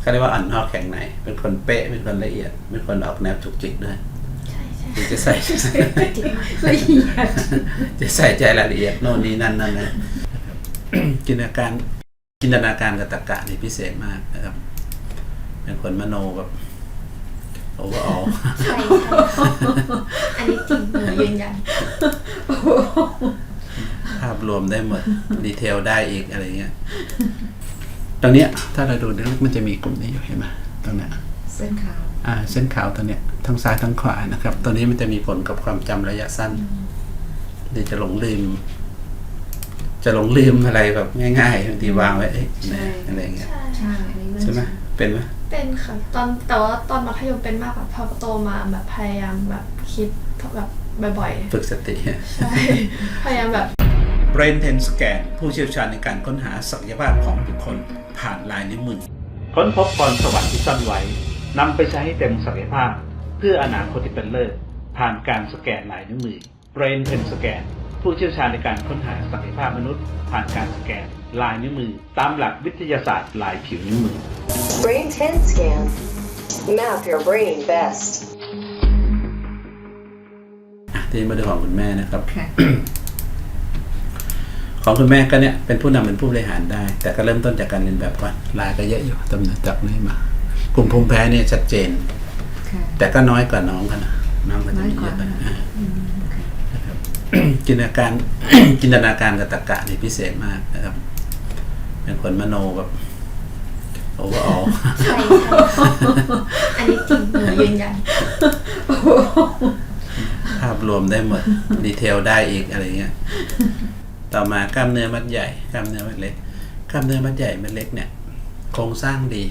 เขาเรียกว่าอ่อนนอกแข็งในเป็นคนเป๊ะเป็นคนละเอียด เป็นคนออกแนวจุกจิกด้วยใช่ใช่ที่จะใส่ละเอียดจะใส่ใจรายละเอียดโน่นนี่นั่นนั่นนะจินตนาการจินตนาการกับตรรกะนี่พิเศษมากนะครับเป็นคนมโนแบบโอ้โหใช่ใช่อันนี้จริงหนูยืนยันภาพรวมได้หมด ดีเทลได้อีกอะไรเงี้ย ตรงเนี้ยถ้าเราดูลึกๆมันจะมีกลุ่มนี้อยู่เห็นไหมตรงเนี้ยเส้นขาวอ่าเส้นขาวตัวเนี้ยทั้งซ้ายทั้งขวานะครับ ตัวนี้มันจะมีผลกับความจำระยะสั้นเดี๋ยวจะหลงลืม จะหลงลืมอะไรแบบง่ายๆบางทีวางไว้เอ๊ะไหนอะไรเงี้ยใช่ใช่อันนี้เรื่องใช่ไหมเป็นไหมเป็นค่ะตอนแต่ว่าตอนมัธยมเป็นมากกว่าพอโตมาแบบพยายามแบบคิดแบบบ่อยฝึกสติๆใช่พยายามแบบ Brain t e n Scan ผู้เชี่ยวชาญในการค้นหาศักยภาพของบุคคลผ่านลายนิ้วมือ ค้นพบพรสวรรค์ที่ซ่อนไว้นำไปใช้ให้เต็มศักยภาพ เพื่ออนาคตที่เป็นเลิศผ่านการสแกนลายนิ้วมือ Brain Pen Scan ผู้เชี่ยวชาญในการค้นหาศักยภาพมนุษย์ ผ่านการสแกน ลายนิ้วมือ ตามหลักวิทยาศาสตร์ลายผิวนิ้วมือ Brain 10 scan. Map your brain best. อะทีนี้มาดูของคุณแม่นะครับค่ะ ของคุณแม่ก็เนี่ยเป็นผู้นำเป็นผู้บริหารได้ แต่ก็เริ่มต้นจากการเรียนแบบก่อนลายก็เยอะอยู่ตำแหน่งจากนี้มากลุ่มภูมิแพ้เนี่ยชัดเจนค่ะแต่ก็น้อยกว่าน้องกันนะน้องก็จะมีเยอะน้อยกว่าอ่าอืมค่ะนะครับจินตนาการจินตนาการกับตรรกะนี่พิเศษมากนะครับ เป็นคนมโนแบบโอ้โหใช่ใช่อันนี้จริงหนูยืนยันภาพรวมได้หมดดีเทลได้อีกอะไรเงี้ย ต่อมากล้ามเนื้อมัดใหญ่กล้ามเนื้อมัดเล็กกล้ามเนื้อมัดใหญ่มัดเล็กเนี่ยโครงสร้างดี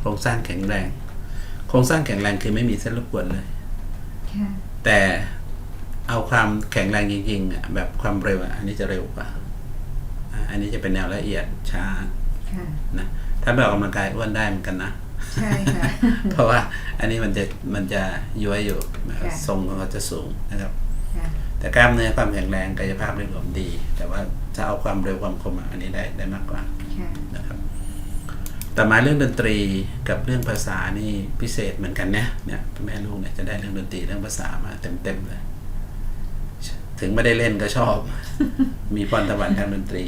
โครงสร้างแข็งแรง โครงสร้างแข็งแรงคือไม่มีเส้นรบกวนเลยค่ะแต่เอาความแข็งแรงจริงๆอะแบบความเร็วอะอันนี้จะเร็วกว่าอะอันนี้จะเป็นแนวละเอียดช้าค่ะนะถ้าไปออกกำลังกายอ้วนได้เหมือนกันนะใช่ค่ะเพราะว่าอันนี้มันจะมันจะย้วยอยู่นะครับค่ะทรงของเขาจะสูงนะครับค่ะ แต่กล้ามเนื้อความแข็งแรงกายภาพโดยรวมดี แต่ว่าจะเอาความเร็วความคมอะอันนี้ได้ได้มากกว่าค่ะนะครับแต่มาเรื่องดนตรีกับเรื่องภาษานี่พิเศษเหมือนกันเนี่ยเนี่ยแม่ลูกเนี่ยจะได้เรื่องดนตรีเรื่องภาษามาเต็มๆเลย ถึงไม่ได้เล่นก็ชอบ มีพรสวรรค์ทางดนตรี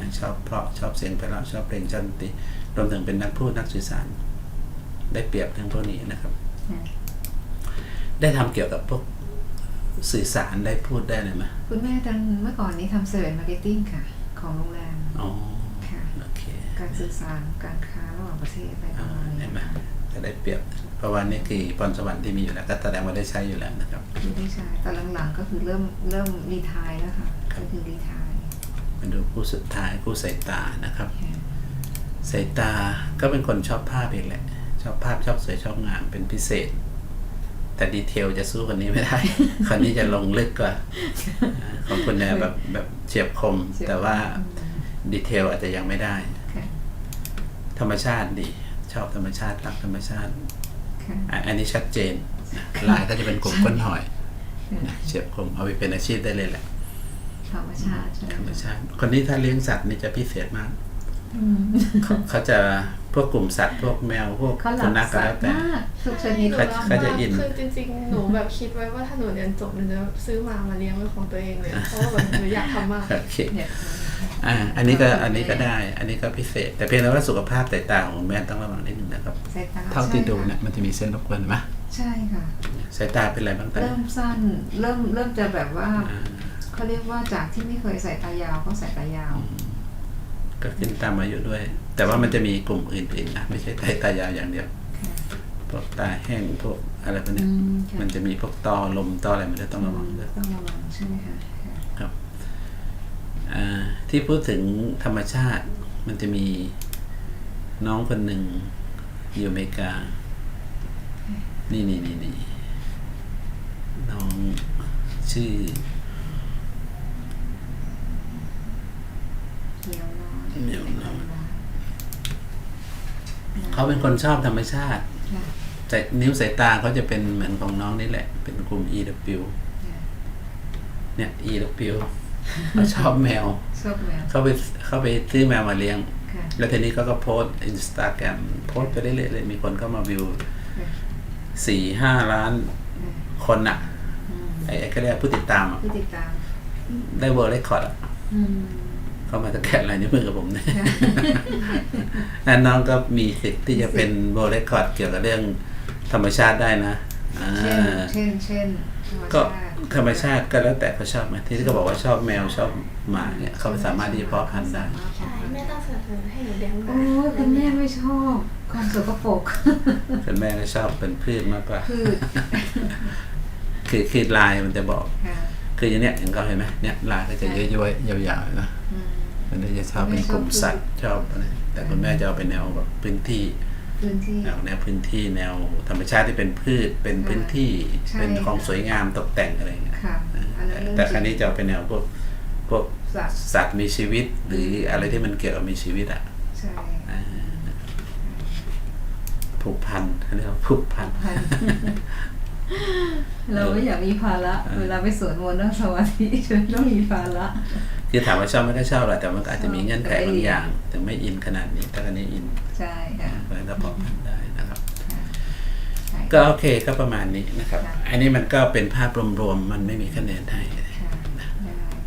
นะชอบเพราะชอบเสียงไพเราะชอบเพลงชอบดนตรีรวมถึงเป็นนักพูดนักสื่อสาร ได้เปรียบเรื่องพวกนี้นะครับค่ะได้ทำเกี่ยวกับพวก สื่อสารได้พูดได้เลยไหมคุณแม่ตอนเมื่อก่อนนี้ทำเซอร์วิสมาร์เก็ตติ้งค่ะ ของโรงแรมอ๋อค่ะโอเคการสื่อสารการค้าระหว่างประเทศอะไรปอ่าระมาณนี้เห็นไหมจะได้เปรียบเพราะว่านี่คือพรสวรรค์ที่มีอยู่แล้วก็แสดงว่าได้ใช้อยู่แล้วนะครับคือได้ใช้แต่หลังๆก็คือเริ่มเริ่มรีทายแล้วค่ะก็คือรีทายมาดูคู่สุดท้ายคู่สายตานะครับค่ะสายตาก็เป็นคนชอบภาพเองแหละ ชอบภาพชอบสวยชอบงามเป็นพิเศษ แต่ดีเทลจะสู้คนนี้ไม่ได้ คนนี้จะลงลึกกว่าอ่า ของคุณเนี่ยแบบแบบเฉียบคม แต่ว่าดีเทลอาจจะยังไม่ได้ค่ะธรรมชาติดี ชอบธรรมชาติรักธรรมชาติค่ะอะอันนี้ชัดเจนนะลายก็จะเป็นกลุ่มก้นหอยนะเฉียบคมเอาไปเป็นอาชีพได้เลยแหละธรรมชาติใช่ไหมธรรมชาติ คนนี้ถ้าเลี้ยงสัตว์นี่จะพิเศษมากอืม เขาเขาจะพวกกลุ่มสัตว์พวกแมวพวกเขาหลัสุบนัขก็สัแล้ตวว์แต่ มากทุกชนิด เขาเขาจะอิน คือจริงๆ หนูแบบคิดไว้ว่าถ้าหนูเรียนจบหนูจะซื้อมามาเลี้ยงเป็นของตัวเองเลย เพราะว่าแบบหนูอยากทำมาก โอเคเนี่ยอ่าอันนี้ก็อันนี้ก็ได้ อันนี้ก็พิเศษ แต่เพียงแต่ว่าสุขภาพสายตาของคุณแม่ต้องระวังนิดนึงนะครับ สายตาเท่าที่ดูใช่เนี่ยค่ะมันจะมีเส้นรบกวนไหมใช่ค่ะ สายตาเป็นอะไรบ้างตอนเริ่นี้มสั้น เริ่มเริ่มจะแบบว่าอ่าเขาเรียกว่าจากที่ไม่เคยใส่ตายาวก็ใส่ตายาว ก็ขึ้นตามอายุด้วย แต่ว่ามันจะมีกลุ่มอื่นๆนะไม่ใช่สายตายาวอย่างเดียวค่ะพวกตาแห้งพวกอะไรพวกอืเนี้ยมค่ะมันจะมีพวกตอลมตออะไรมันจะต้องระวังด้วยต้องระวังใช่ไหมคะค่ะครับอ่าที่พูดถึงธรรมชาติ มันจะมีน้องคนหนึ่งอยู่อเมริกา นี่นี่นี่นี่น้องชื่อ เขียวน้อย เหนียวน้อย เขาเป็นคนชอบธรรมชาติค่ะแต่นิ้วสายตาเขาจะเป็นเหมือนของน้องนี่แหละ เป็นกลุ่ม EW ค่ะเนี่ย EW เขาชอบแมวชอบแมว เขาไปเขาไปซื้อแมวมาเลี้ยงค่ะแล้วทีนี้ก็ก็โพสอินสตาแกรมโพสไปเรื่อยๆเลยมีคนเข้ามาวิวค่ะสี่ห้าล้านคนอะอืมไอ้ไอ้ก็เรียกผู้ติดตามอะผู้ติดตาม ได้เวอร์เรคคอร์ดอะอืมเข้ามาตะแกนอะไรนิ้วมือกับผมเนี่ย ค่ะนั้นน้องก็มีสิทธิ์ที่จะเป็นเวอร์เรคคอร์ดเกี่ยวกับเรื่องธรรมชาติได้นะอ่าเช่นเช่นเช่นธรรมก็ชาติธรรมชาติก็แล้วแต่เขาชอบไหมที่เขาบอกว่าชอบแมวชอบหมาเนี่ยเขาสามารถที่จะเพาะพันธุ์ได้ใช่แม่ต้องสนับสนุนให้หนูเลี้ยงหมาโอ้ยคุณแม่ไม่ชอบความสกปรกส่วนแม่ก็ชอบเป็นพืชมากกว่าพืชคือคือลายมันจะบอกค่ะคืออย่างเนี้ยอย่างเขาเห็นไหมเนี่ยลายก็จะย้อยๆยาวๆนะอื มมันก็จะชอบเป็นกลุ่มสัตว์ชอบอะไรแต่คุณแม่จะเอาเป็นแนวแบบพื้นที่พื้นที่แนวแนวพื้นที่แนวธรรมชาติที่เป็นพืชเป็นพื้นที่ใช่เป็นของสวยงามตกแต่งอะไรอย่างเงี้ยค่ะอันนั้นเรื่องแต่ครั้จนี้ริงจะเอาเป็นแนวพวกพวกสัตว์สัตว์มีชีวิต หรืออะไรที่มันเกี่ยวกับมีชีวิตอะใช่อ่าผูกพันเขาเรียกว่าผูกพันพัน เราไม่อยากมีภาระเออเวลาไปสวดมนต์นั่งสมาธิจนต้องมีภาระคือถามว่าชอบไม่ก็ชอบแหละแต่มันก็อาจจะมีเงื่อนไขชอบบางอย่างถึงไม่อินขนาดนี้แต่ครั้นี้อินใช่ค่ะเพราะฉะนั้นเราพอพันได้นะครับใช่ก็โอเคก็ประมาณนี้นะครับค่ะอันนี้มันก็เป็นภาพรวมๆมันไม่มีคะแนนให้ค่ะได้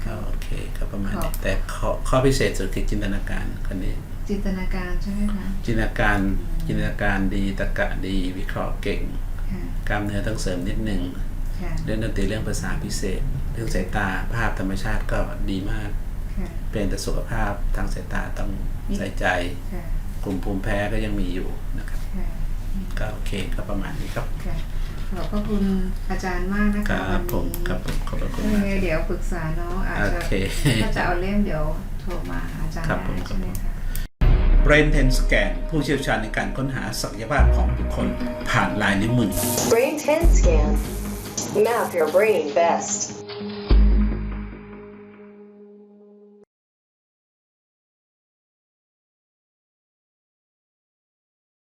ก็ค่ะโอเคก็ประมาณครันี้บแต่ข้อข้อพิเศษสุดคือจินตนาการคนนี้จินตนาการใช่ไหมคะจินตนาการจินตนาการดีตรรกะดี วิเคราะห์เก่งค่ะ กล้ามเนื้อต้องเสริมนิดนึงค่ะเรื่องดนตรีเรื่องภาษาพิเศษ เรื่องสายตาภาพธรรมชาติก็ดีมากค่ะเป็นแต่สุขภาพทางสายตาต้องใส่ใจค่ะกลุ่มภูมิแพ้ก็ยังมีอยู่นะครับค่ะก็โอเคก็ประมาณนี้ครับค่ะขอบพระคุณอาจารย์มากนะคคะรับวันผมนี้ครับผมขอบพระคุณยัมางกไงเดี๋ยวปรึกษาน้องอาจโอจะเคถ้าจะเอาเล่มเดี๋ยวโทรมาหาอาจารย์ครับผมได้ใช่ไหมคะ Brain 10 Scan ผู้เชี่ยวชาญในการค้นหาศักยภาพของบุคคลผ่านลายนิ้วมือ Brain 10 scan. Map your brain best.